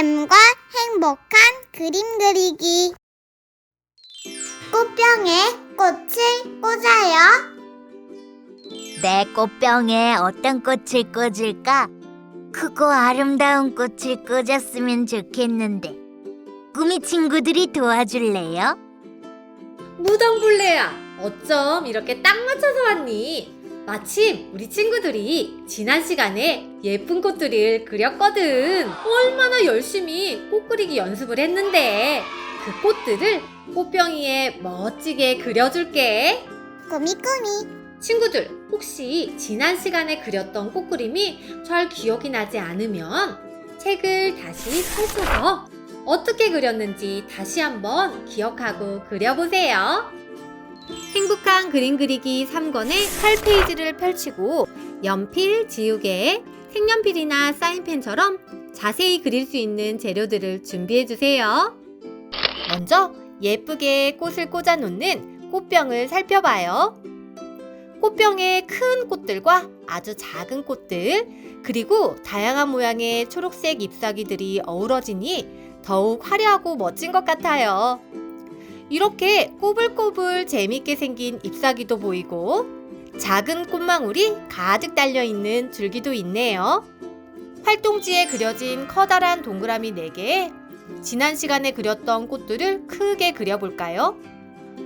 꾸미쌤과 행복한 그림 그리기. 꽃병에 꽃을 꽂아요. 내 꽃병에 어떤 꽃을 꽂을까? 크고 아름다운 꽃을 꽂았으면 좋겠는데. 꾸미 친구들이 도와줄래요? 무당벌레야, 어쩜 이렇게 딱 맞춰서 왔니? 마침 우리 친구들이 지난 시간에 예쁜 꽃들을 그렸거든. 얼마나 열심히 꽃 그리기 연습을 했는데 그 꽃들을 꽃병이에 멋지게 그려줄게. 꾸미꾸미. 친구들, 혹시 지난 시간에 그렸던 꽃 그림이 잘 기억이 나지 않으면 책을 다시 펼쳐서 어떻게 그렸는지 다시 한번 기억하고 그려보세요. 행복한 그림 그리기 3권의 8페이지를 펼치고 연필, 지우개, 색연필이나 사인펜처럼 자세히 그릴 수 있는 재료들을 준비해 주세요. 먼저 예쁘게 꽃을 꽂아 놓는 꽃병을 살펴봐요. 꽃병에 큰 꽃들과 아주 작은 꽃들, 그리고 다양한 모양의 초록색 잎사귀들이 어우러지니 더욱 화려하고 멋진 것 같아요. 이렇게 꼬불꼬불 재밌게 생긴 잎사귀도 보이고 작은 꽃망울이 가득 달려 있는 줄기도 있네요. 활동지에 그려진 커다란 동그라미 4개에 지난 시간에 그렸던 꽃들을 크게 그려볼까요?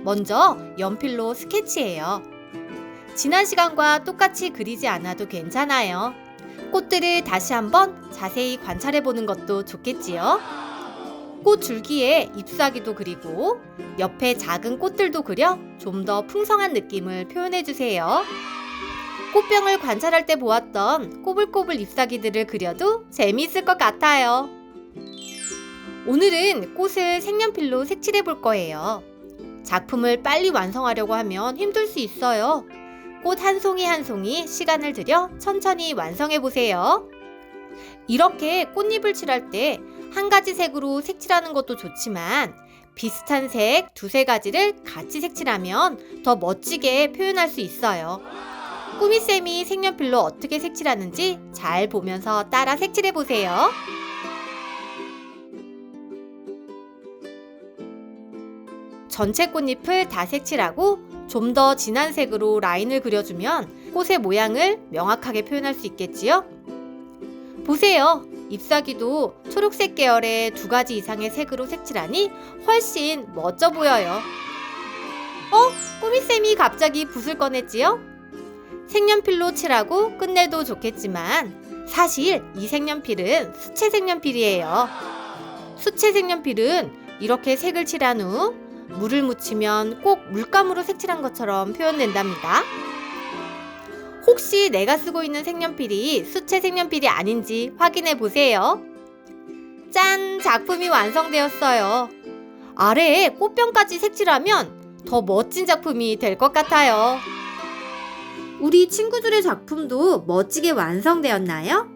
먼저 연필로 스케치해요. 지난 시간과 똑같이 그리지 않아도 괜찮아요. 꽃들을 다시 한번 자세히 관찰해 보는 것도 좋겠지요. 꽃 줄기에 잎사귀도 그리고 옆에 작은 꽃들도 그려 좀 더 풍성한 느낌을 표현해 주세요. 꽃병을 관찰할 때 보았던 꼬불꼬불 잎사귀들을 그려도 재미있을 것 같아요. 오늘은 꽃을 색연필로 색칠해 볼 거예요. 작품을 빨리 완성하려고 하면 힘들 수 있어요. 꽃 한 송이 한 송이 시간을 들여 천천히 완성해 보세요. 이렇게 꽃잎을 칠할 때 한 가지 색으로 색칠하는 것도 좋지만 비슷한 색 두세 가지를 같이 색칠하면 더 멋지게 표현할 수 있어요. 꾸미쌤이 색연필로 어떻게 색칠하는지 잘 보면서 따라 색칠해 보세요. 전체 꽃잎을 다 색칠하고 좀 더 진한 색으로 라인을 그려주면 꽃의 모양을 명확하게 표현할 수 있겠지요? 보세요. 잎사귀도 초록색 계열의 두 가지 이상의 색으로 색칠하니 훨씬 멋져 보여요. 어? 꾸미쌤이 갑자기 붓을 꺼냈지요? 색연필로 칠하고 끝내도 좋겠지만 사실 이 색연필은 수채 색연필이에요. 수채 색연필은 이렇게 색을 칠한 후 물을 묻히면 꼭 물감으로 색칠한 것처럼 표현된답니다. 혹시 내가 쓰고 있는 색연필이 수채 색연필이 아닌지 확인해 보세요. 짠! 작품이 완성되었어요. 아래에 꽃병까지 색칠하면 더 멋진 작품이 될 것 같아요. 우리 친구들의 작품도 멋지게 완성되었나요?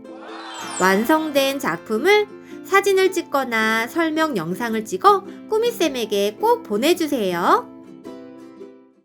완성된 작품을 사진을 찍거나 설명 영상을 찍어 꾸미쌤에게 꼭 보내주세요.